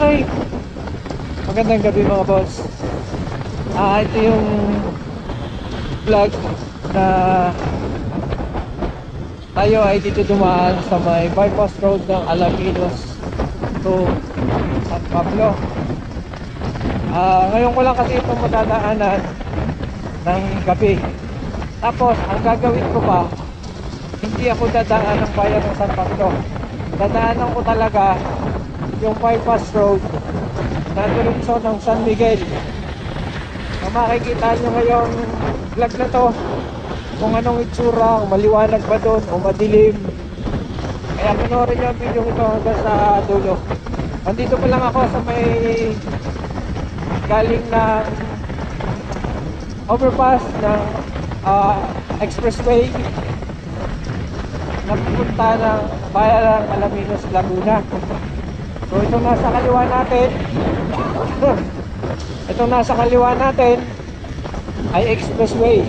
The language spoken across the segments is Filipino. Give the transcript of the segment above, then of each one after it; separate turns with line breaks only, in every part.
Okay. Magandang gabi mga boss. Ah, ito yung vlog na tayo ay dito dumaan sa may bypass road ng Alaminos to San Pablo. Ah, ngayon ko lang kasi ito madadaanan ng gabi. Tapos, ang gagawin ko pa, hindi ako dadaan ng bayan ng San Pablo. Dadaanan ko talaga yung bypass road na direksyon ng San Miguel. Kung makikita nyo ngayong vlog na to, kung anong itsura, maliwanag ba doon o madilim. Kaya panoorin nyo ang video ito hanggang sa dulo. Andito pa lang ako sa may galing ng overpass ng ah, expressway na pupunta ng bayan ng Alaminos, Laguna. So itong nasa kaliwa natin Itong nasa kaliwa natin ay expressway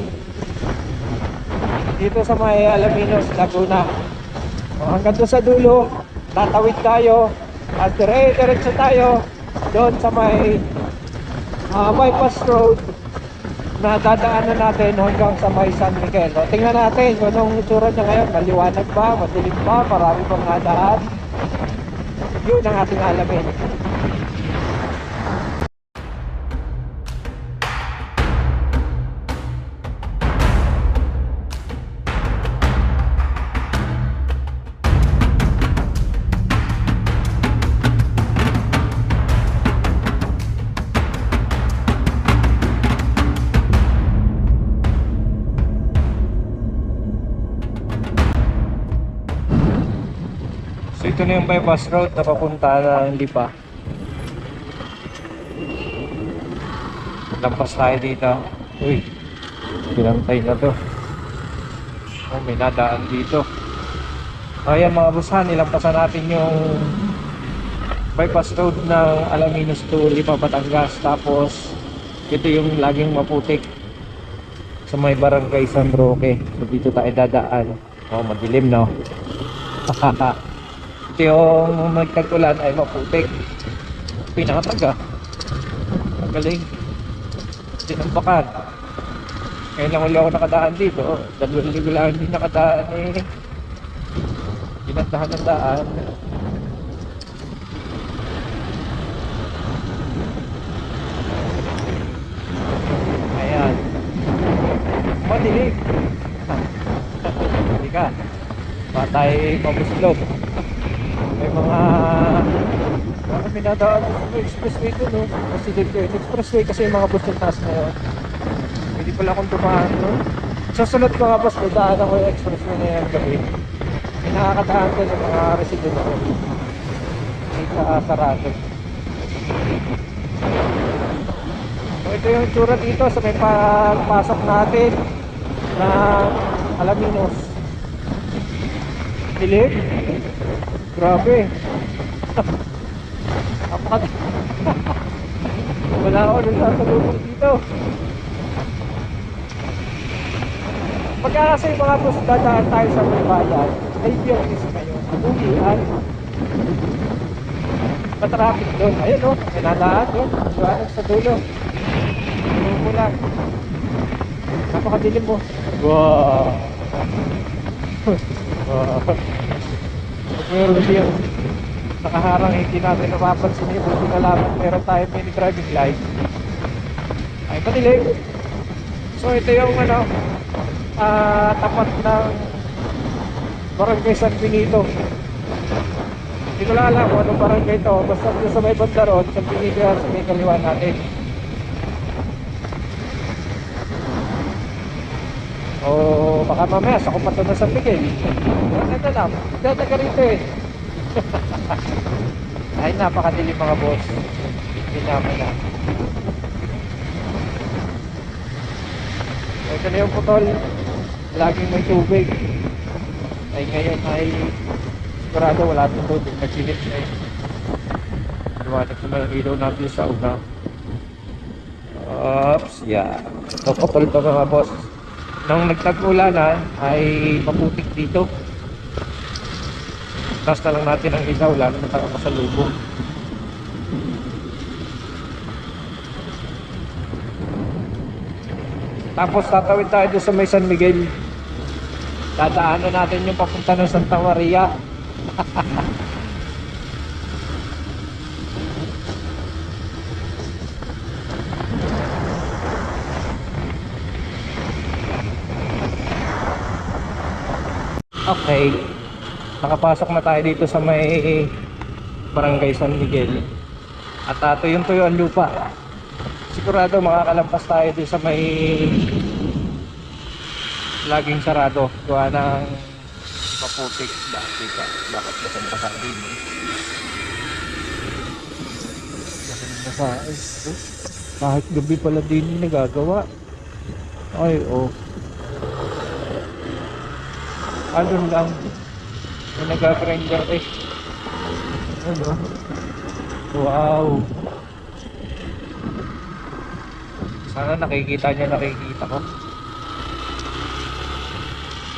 dito sa may Alaminos, Laguna. O, hanggang doon sa dulo, tatawid tayo at dire-diretso tayo doon sa may ah, bypass road na dadaanan natin hanggang sa may San Miguel. O, tingnan natin kung anong itsura niya ngayon. Maliwanag ba? Madilim ba? Marami bang nadaan? Yun ang ating alamin. Na yung bypass road na papunta ng Lipa. Lampas tayo dito. Uy, pinantay na to. Oh, may nadaan dito. Ayan mga busan, nilampasan natin yung bypass road ng Alaminos to Lipa, Batangas. Tapos, ito yung laging maputik sa may barangay San Roque. So dito tayo dadaan. Oh, madilim no. Ito yung nagtag-ulan ay maputik. Pinakataga. Ang galing. Sinampakan. Ngayon lang ulit ako nakadaan dito. Dalawang ligo lang hindi nakadaan eh. Ginandahan ng daan. Ayan. Madilig. Hindi ka. Patay mabuslog. May mga mga pinadaan sa may expressway ko no. Kasi yung expressway kasi yung mga bus yung taas na yun. Hindi pala akong dumaan no. Sa sunod ko nga bus, dadaan ako yung expressway na yan gabi. May nakakataan ko ng mga resident ko. Hindi ka sarado. So ito yung tsura dito sa may pagpasok natin na Alaminos. Dilim. Grabe. Apat. Wala ako nung sasalubong dito. Pagka kasi yung mga bus dadaan tayo sa may bayan, ay biyernes kayo. Uwian. Matraffic doon. Ayun o, may nadaan doon. Suwanag sa dulo. Mo lang. Napakadilim mo. Wow. wow. Pag meron siya nakaharang hindi natin napapansin yun. Buti na lamang meron tayo mini driving light ay patilig so ito yung ano ah tapat ng barangay San Benito. Hindi ko lang alam kung anong barangay ito basta sa may banda roon San Benito yan sa may kaliwa natin. O baka mamaya sa kumpato na Miguel wala na lang. Dadaga rito eh. Ay napakadilim mga boss. Hindi naman na. Ito na yung putol. Laging may tubig. Ay ngayon ay sigurado wala itong tubig. Nagsilip na eh. Liwanag naman ang ilaw natin sa una Oops, yeah. Naputol to mga boss. Nung nagtag-ulanan ay maputik dito. Taas na lang natin ang ilaw lalo na tayo masalubong. Tapos tatawid tayo doon sa may San Miguel. Dadaanan natin yung papunta ng Santa Maria. Okay. Nakapasok na tayo dito sa may Barangay San Miguel. At uh, tuyong-tuyo ang lupa. Sigurado makakalampas tayo dito sa may laging sarado. Gawa ng maputik. Bakit ka? Bakit basang-basa din? Basang-basa. Ay, oh. Kahit gabi pala din nagagawa. Ay, oh. Ano lang. May nag-grinder eh. Ano? Wow. Sana nakikita niya nakikita ko.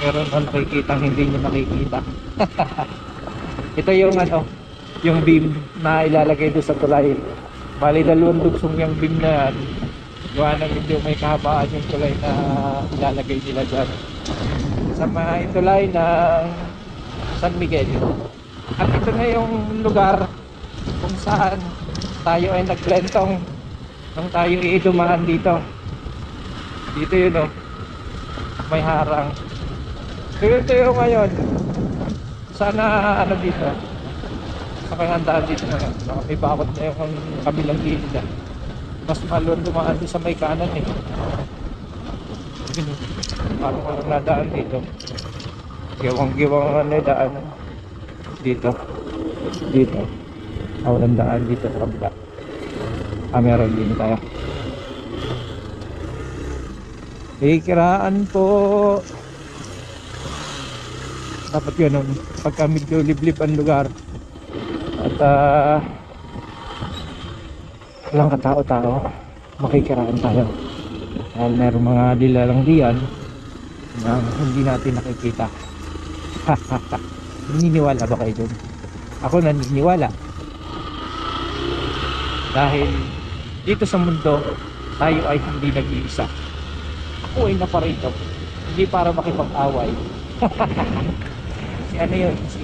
Meron na nakikita hindi niya nakikita. Ito yung ano, yung beam na ilalagay doon sa tulay. Bali dalawang dugsong yung beam na yan. Gawa ng medyo may kahabaan yung tulay na ilalagay nila dyan. Sa mga tulay ng San Miguel. At ito na yung lugar kung saan tayo ay nagplentong nung tayo iidumaan dito. Dito yun oh. May harang. Tuyo-tuyo ngayon. Sana ano dito. Sa kanyandaan dito na. Baka may bakot na yung kabilang gilid ah. Mas malon dumaan sa may kanan eh. Oh. Paano ka lang nadaan dito? Giwang-giwang yung daan dito. Dito. Ah, walang daan dito sa kabila. Ah, meron din tayo. Ikiraan po. Dapat ganun. Pagka medyo liblib ang lugar. At ah, walang katao-tao. Makikiraan tayo. Dahil meron mga dilalang diyan na hindi natin nakikita. Naniniwala ba kayo dun? Ako naniniwala. Dahil dito sa mundo, tayo ay hindi nag-iisa. Ako ay naparito. Hindi para makipag-away. si ano yun? Si...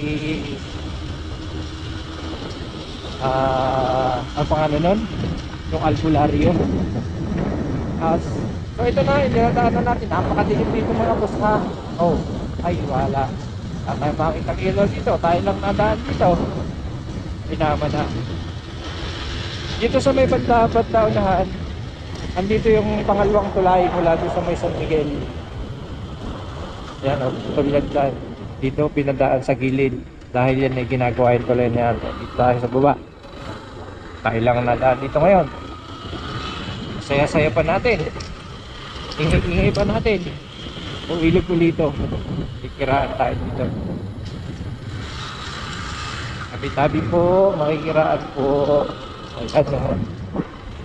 Ah... ang pangalan nun? Yung albularyo. As, so ito na, dinadaanan natin. Napakadilim dito mga boss ha. Oh, ay wala. At tayo makikita ilaw dito. Tayo lang nadaan dito. Pinama na. Dito sa may banda-banda unahan, andito yung pangalawang tulay mula doon sa may San Miguel. Yan o, tulad dyan. Dito pinadaan sa gilid. Dahil yan ay ginagawa yung tulay na yan. Dito tayo sa baba. Tayo lang nadaan dito ngayon. Saya-saya pa natin. Ingay-ingay pa natin. Kung ilog ko dito. Kikiraan tayo dito. Tabi-tabi po, makikiraan po. Ayan na.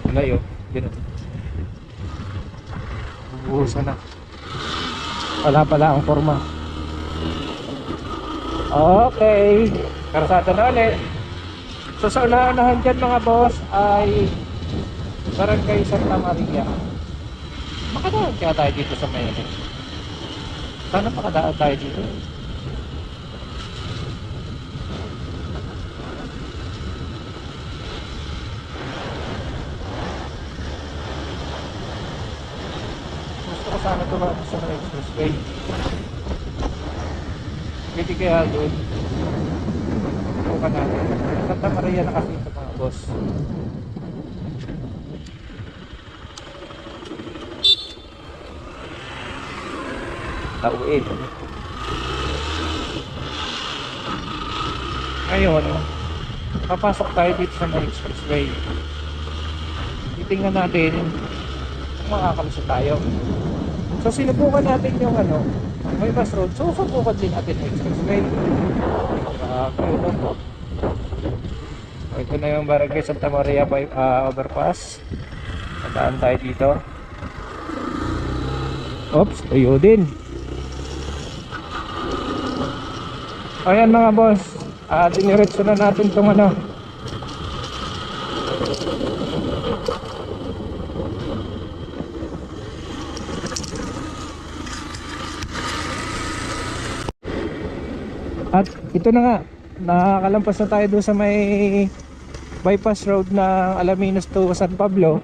Wala yun. Yun. Bubuhusan na. Wala pala ang forma. Okay. Karasada na ulit. So sa unahan dyan mga boss ay Barangay Santa Maria. Makadaan kaya tayo dito sa may Sana makadaan tayo dito. Gusto ko sana tumaan sa mga expressway. Pwede kaya doon. Bukan natin. Santa Maria na kasi ito mga boss. Tauin. Ngayon, papasok tayo dito sa mga expressway. Titingnan natin kung makakalusot tayo. So sinubukan natin yung ano, may bus road. So subukan din natin yung expressway. So, ito na yung Barangay Santa Maria by, ah, overpass. Nadaan tayo dito. Oops, tuyo din. ayan mga boss. Uh, diniretso na natin itong ano. At ito na nga nakakalampas na tayo doon sa may bypass road ng Alaminos to San Pablo.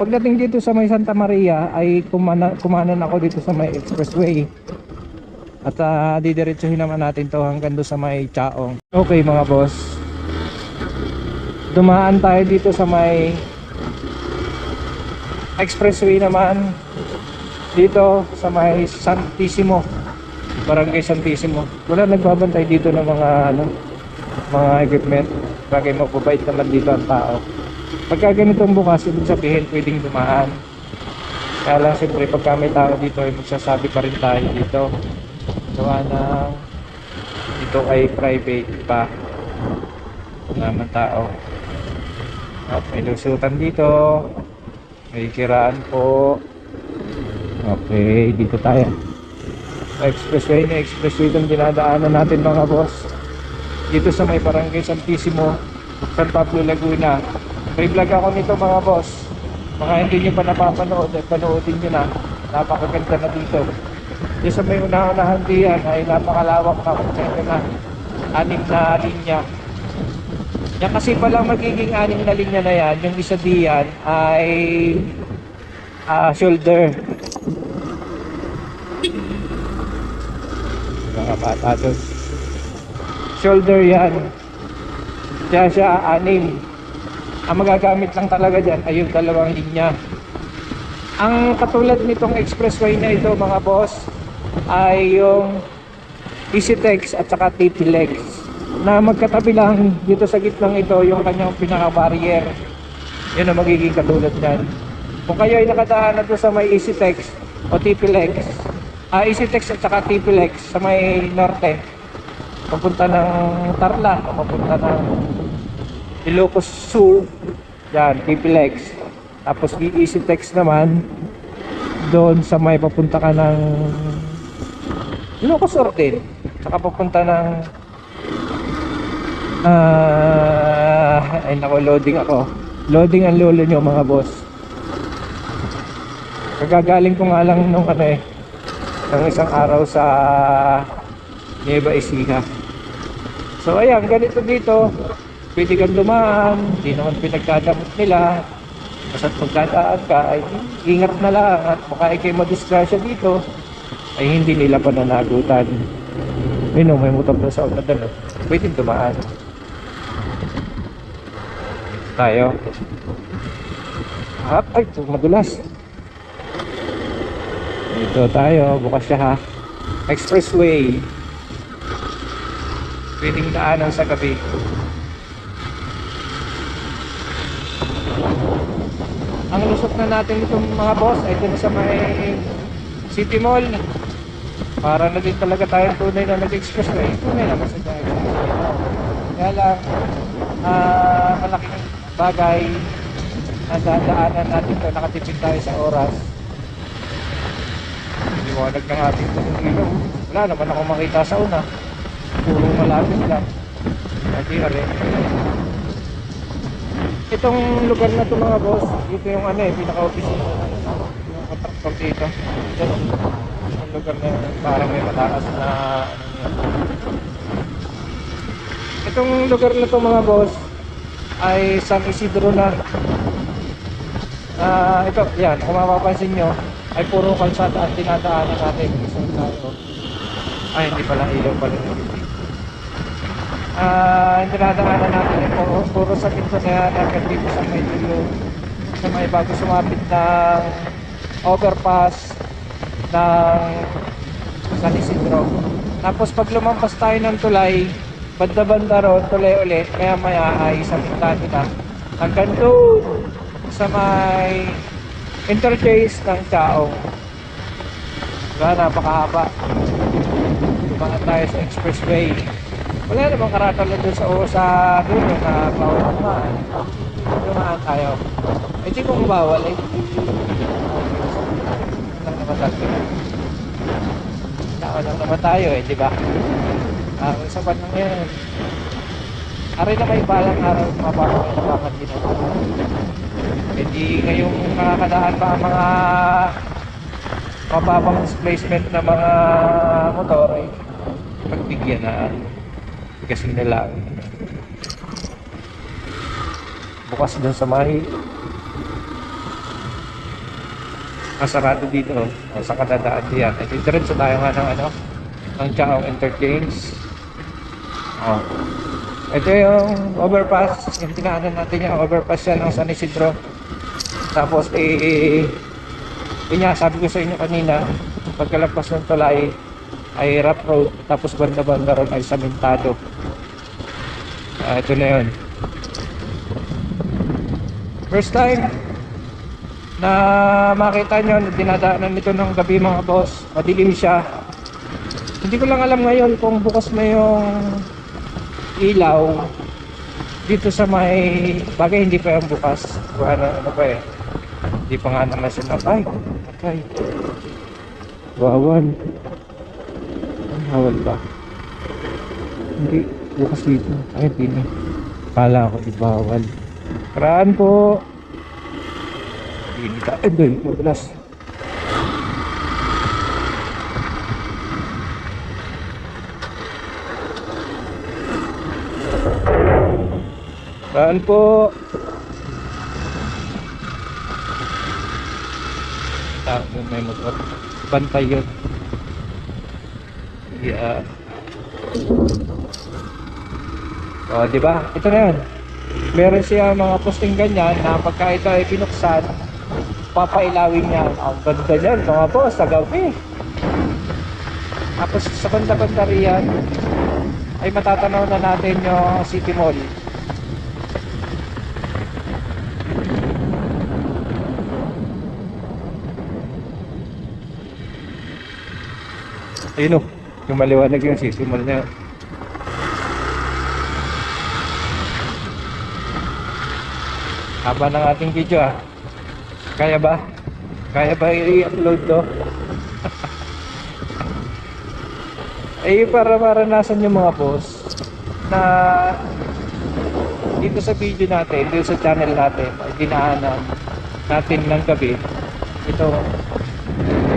Pagdating dito sa may Santa Maria ay kumanan, kumanan ako dito sa may expressway. At uh, didiretsuhin naman natin to hanggang doon sa may Chaong. Okay mga boss. Dumaan tayo dito sa may expressway naman. Dito sa may Santissimo. Barangay Santissimo. Wala nagbabantay dito ng mga ano, mga equipment. Bagay mababait naman dito ang tao. Pagka ganitong bukas, ibig sabihin pwedeng dumaan. Kaya lang siyempre pagka may tao dito ay magsasabi pa rin tayo dito. Gawa na dito ay private pa. Wala tao. At may lusutan dito. May kiraan po. Okay, dito tayo. Expressway na expressway itong dinadaanan natin mga boss. Dito sa may barangay Santissimo, San Pablo, Laguna. May vlog ako nito mga boss. Mga hindi nyo pa napapanood, eh, panoodin nyo na. Napakaganda na dito. Dito sa may una-unahan diyan ay napakalawak na saan na anim na linya. Yan kasi palang magiging anim na linya na yan, yung isa diyan ay ah, shoulder. Mga bata doon. Shoulder yan. Kaya siya anim. Ang magagamit lang talaga dyan ay yung dalawang linya. Ang katulad nitong expressway na ito mga boss ay yung EasyTex at saka TPLEX na magkatabi lang dito sa gitnang ito yung kanyang pinaka-barrier. Yun ang magiging katulad niyan. Kung kayo ay nakadaan na sa may EasyTex o TPLEX, ah, EasyTex at saka TPLEX sa may norte, papunta ng Tarlac o papunta ng Ilocos Sur, yan, TPLEX. Tapos EasyTex naman, doon sa may papunta ka ng Ilocos din. Saka papunta ng ah ay nako loading ako. Loading ang lolo nyo mga boss. Kagagaling ko nga lang nung ano eh, ng isang araw sa Nueva Ecija. So ayan, ganito dito. Pwede kang dumaan, hindi naman pinagdadamot nila. Basta't magdadaan ka, ay ingat na lang at baka ikay madisgrasya dito, ay hindi nila pananagutan. Ayun o, may motor doon sa una doon. Pwede dumaan. Tayo. Hap, ay, ito, madulas. Dito tayo, bukas siya ha. Expressway. Pwedeng daanan sa gabi. Ang lusot na natin itong mga boss ay dun sa may City Mall. Para na din talaga tayo tunay na nag-expressway. Tunay naman sa tayo. Kaya lang, ah, malaking bagay na dadaanan natin ito. Nakatipid tayo sa oras. Liwanag ng ating ilaw. Wala naman ako makita sa una. Puro malapit lang. Hindi rin. Itong lugar na to mga boss, dito yung ano eh, pinaka-opisina. Yung kontraktor dito. Ito, yung lugar na parang may mataas na ano yun. Itong lugar na to mga boss, ay San Isidro na. Ah, ito, yan, kung mapapansin nyo, ay puro kalsada ang tinadaanan natin. So, tayo. Ay, hindi pala ilaw pala yun. Ah, yung dinadaanan natin ay puro, puro sa pinto na dagat dito sa may dulo. Sa may bago sumapit ng overpass ng San Isidro. Tapos pag lumampas tayo ng tulay, banda-banda ron, tulay ulit, kaya maya ay sa pintani na. Hanggang doon sa may interchange ng Chaong. Diba, napakahaba. Dumaan tayo sa expressway. Wala namang karatol na doon sa o sa dulo na bawal dumaan. Dumaan tayo. Eh di kung bawal eh. Tayo. Tao lang naman tayo eh, di ba? Ah, sa bandang yan. Aray na may balang araw mababa yung bakit dito. Eh di ngayong nakakadaan pa ang mga mababang displacement na mga motor eh. pagbigyan na kasi nila bukas dun sa may kasarado dito oh, sa kadadaan diyan at diretso tayo nga ng ano ng Chaong Entertains. Oh. ito yung overpass. Yung tinaanan natin yung overpass yan ng San Isidro. Tapos eh yun nga sabi ko sa inyo kanina pagkalagpas ng tulay ay rough road tapos banda-banda ron ay samentado. Ah, ito na yun. First time na makita nyo na dinadaanan nito ng gabi mga boss. Madilim siya. Hindi ko lang alam ngayon kung bukas na yung ilaw dito sa may bagay. Hindi pa yung bukas. Ano, ano pa eh. Hindi pa nga naman sila ay okay. Bawal ang bawal ba? Hindi bukas dito. Ay hindi na. Kala ko di bawal karaan po eh doon madulas karaan po Ah, may motor. Bantay yun. Yeah. O, di ba? Ito na yun. Meron siya mga posting ganyan na pagka ito ay pinuksan, papailawin niya. Ang ganda niyan, mga boss, sa gabi. Tapos sa banda-banda riyan, ay matatanaw na natin yung City Mall. Ayun o, yung maliwanag yung City Mall na yun. Haba ng ating video ah. Kaya ba? Kaya ba i-upload to? eh para maranasan yung mga boss na dito sa video natin, dito sa channel natin, ay dinaanan natin ng gabi. Ito,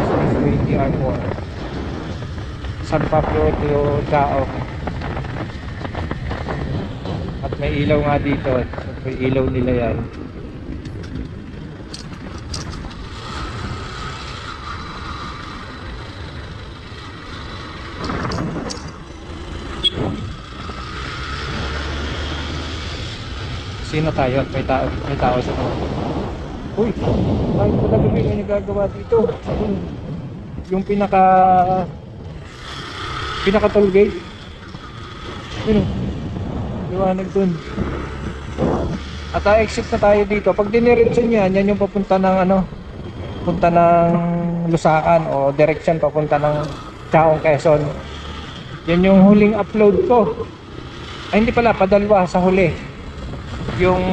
SWTR 4 San Pablo de Chao. At may ilaw nga dito. May ilaw nila yan. Sino tayo? May tao, may tao sa Uy, ay pala gabi may nagagawa dito. Yung, pinaka pinaka toll gate. Yun o. Liwanag dun. At ah, exit na tayo dito. Pag diniretso nyo yan, yan yung papunta ng ano, punta ng Lusakan o direction papunta ng Chaong Quezon. Yan yung huling upload ko. Ay hindi pala, padalwa sa huli. Yung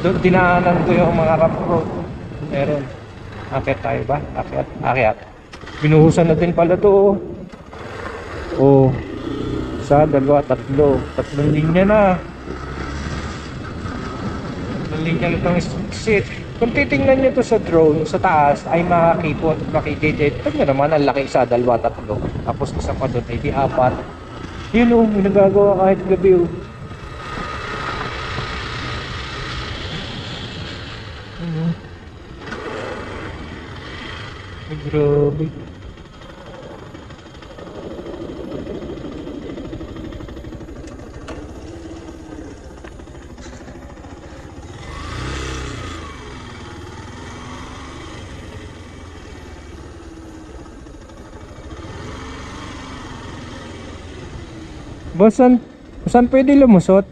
doon dinaanan ko yung mga rough road. Meron. Akit tayo ba? Akyat. Akyat. Binuhusan na din pala to. Oh. Isa, dalawa, tatlo. Tatlong linya na. Tatlong linya itong exit. Kung titingnan nyo to sa drone, sa taas, ay makakipot, makikidit. Ito nyo naman, ang laki isa, dalawa, tatlo. Tapos isa pa doon, ay di apat. Yun o, may nagagawa kahit gabi o. grabe. Boss, saan, saan pwede lumusot?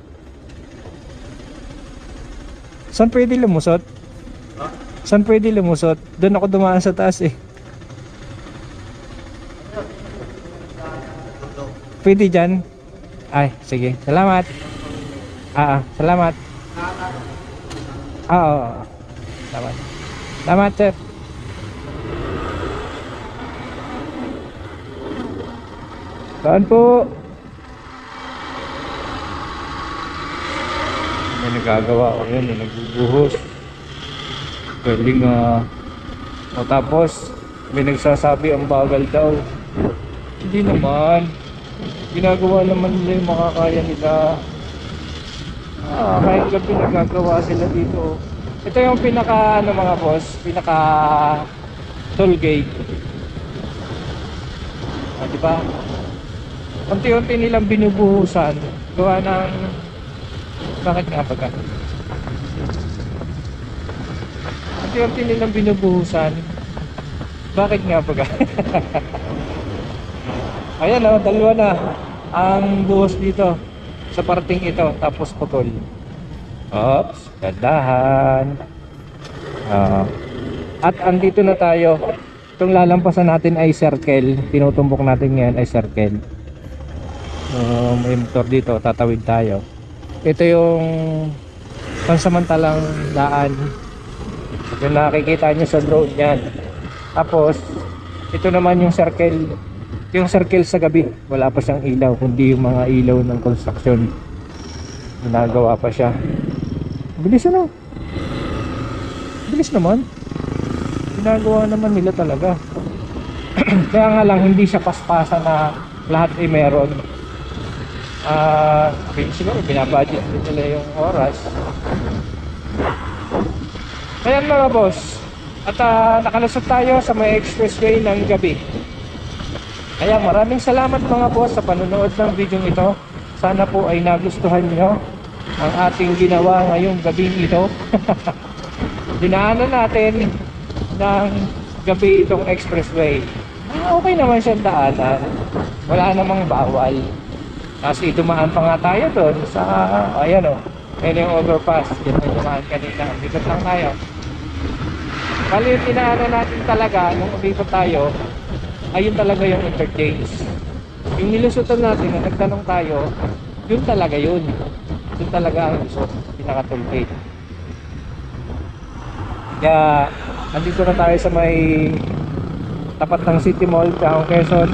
Saan pwede lumusot? Saan pwede lumusot? Doon ako dumaan sa taas eh. Pwede dyan? Ay, sige. Salamat. Ah, ah, salamat. Ah. Salamat. Salamat, sir. Saan po? May nagagawa o yan, may nagbubuhos. Galing ah. o tapos, may nagsasabi ang bagal daw. Hindi naman. Ginagawa naman nila yung makakaya nila. Ah, kahit gabi nagagawa sila dito. Ito yung pinaka ano mga boss, pinaka toll gate. Ah, di ba? Unti-unti nilang binubuhusan. Gawa ng bakit nga ba ka? Unti-unti nilang binubuhusan. Bakit nga ba ka? Ayan o, dalawa na ang buhos dito sa parting ito tapos putol. Oops, gadahan. Ah. at andito na tayo. Itong lalampasan natin ay circle. Tinutumbok natin ngayon ay circle. Uh, may motor dito, tatawid tayo. Ito yung pansamantalang daan. Yung nakikita nyo sa drone yan. Tapos, ito naman yung circle yung circle sa gabi wala pa siyang ilaw kundi yung mga ilaw ng construction. Ginagawa pa siya. Bilis ano? Bilis naman. Ginagawa naman nila talaga. Kaya nga lang hindi siya paspasan na lahat ay meron. Ah uh, siguro binabudget din nila yung oras. Kaya mga boss. At uh, nakalusot tayo sa may expressway ng gabi kaya maraming salamat mga boss sa panonood ng video ito. Sana po ay nagustuhan nyo ang ating ginawa ngayong gabing ito. Dinaanan natin ng gabi itong expressway. Ah, okay naman siyang daanan. Wala namang bawal. Kasi dumaan pa nga tayo doon sa, ayan o, oh, ayan yung overpass. Ang dumaan kanina. Dito lang tayo. Bali yung dinaanan natin talaga nung umikot tayo, ayun talaga yung interchange yung nilusutan natin na nagtanong tayo yun talaga yun. Yun talaga ang lusot pinaka toll gate kaya andito na tayo sa may tapat ng City Mall Taong Quezon.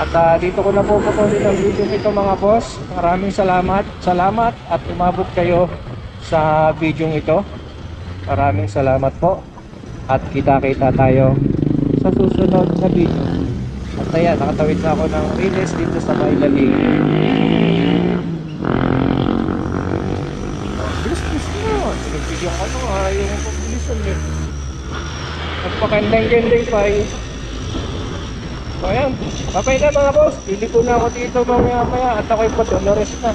At uh, dito ko na po patuloy ang video nito mga boss. Maraming salamat. Salamat at umabot kayo sa video ito. Maraming salamat po. At kita kita tayo sa susunod na video. At ayan, nakatawid na ako ng riles dito sa Mailaling. Bilis-bilis na. Pinagbigyan ko ano ha, yung pabilisan yun. Nagpakandang-gandang pa eh. So ayan, papay na mga boss. Pili ko na ako dito mamaya maya at ako'y patulores na.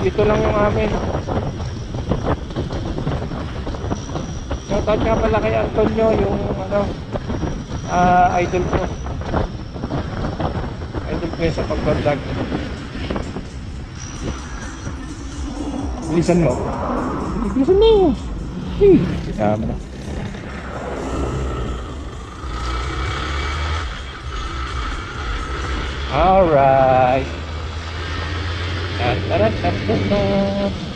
Dito lang yung amin. Shoutout nga pala kay Antonio yung ano uh, idol ko. Idol ko sa pagbablog. Bilisan mo. Bilisan mo. Hey, kasama na. Alright. Da, da, da.